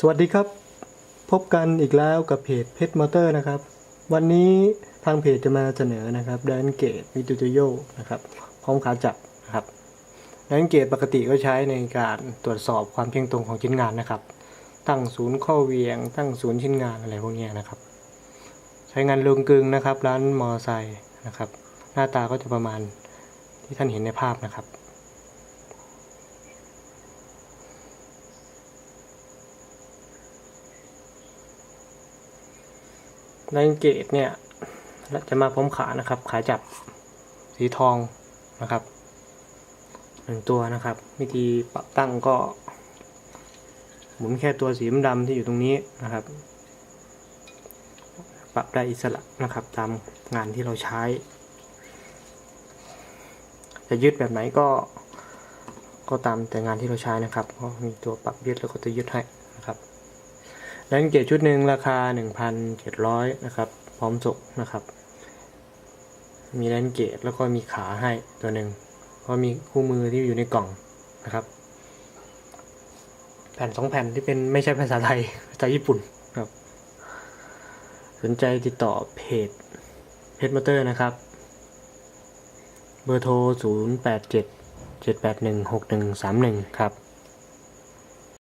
สวัสดีครับ พบกันอีกแล้วกับเพจเพชรมอเตอร์นะครับ วันนี้ทางเพจจะมาเสนอนะครับแดนเกตวิตูโยนะครับพร้อมขาจับนะครับแดนเกตปกติก็ใช้ในการตรวจสอบความเที่ยงตรงของชิ้นงานนะครับ ตั้งศูนย์ข้อเหวียง ตั้งศูนย์ชิ้นงานอะไรพวกนี้นะครับ ใช้งานลงกึงนะครับ ร้านมอไซค์นะครับ หน้าตาก็จะประมาณที่ท่านเห็นในภาพนะครับ ในเกตเนี่ยจะมาพร้อมขานะครับ ขาจับสีทองนะครับหนึ่งตัวนะครับ วิธีปรับตั้งก็หมุนแค่ตัวสีดำที่อยู่ตรงนี้นะครับ ปรับได้อิสระนะครับ ตามงานที่เราใช้ จะยึดแบบไหนก็ก็ตามแต่งานที่เราใช้นะครับก็มีตัวปรับยึดแล้วก็จะยึดให้นะครับ แลนเกตชุดหนึ่งราคา 1,700 นะครับ พร้อมส่งนะครับ มีแลนเกตแล้วก็มีขาให้ตัวหนึ่งก็มีคู่มือที่อยู่ในกล่องนะครับ แผ่นสองแผ่นที่เป็นไม่ใช่ภาษาไทยภาษาญี่ปุ่นครับ สนใจติดต่อเพจเพจมอเตอร์นะครับ เบอร์โทร 087 781 6131 ครับ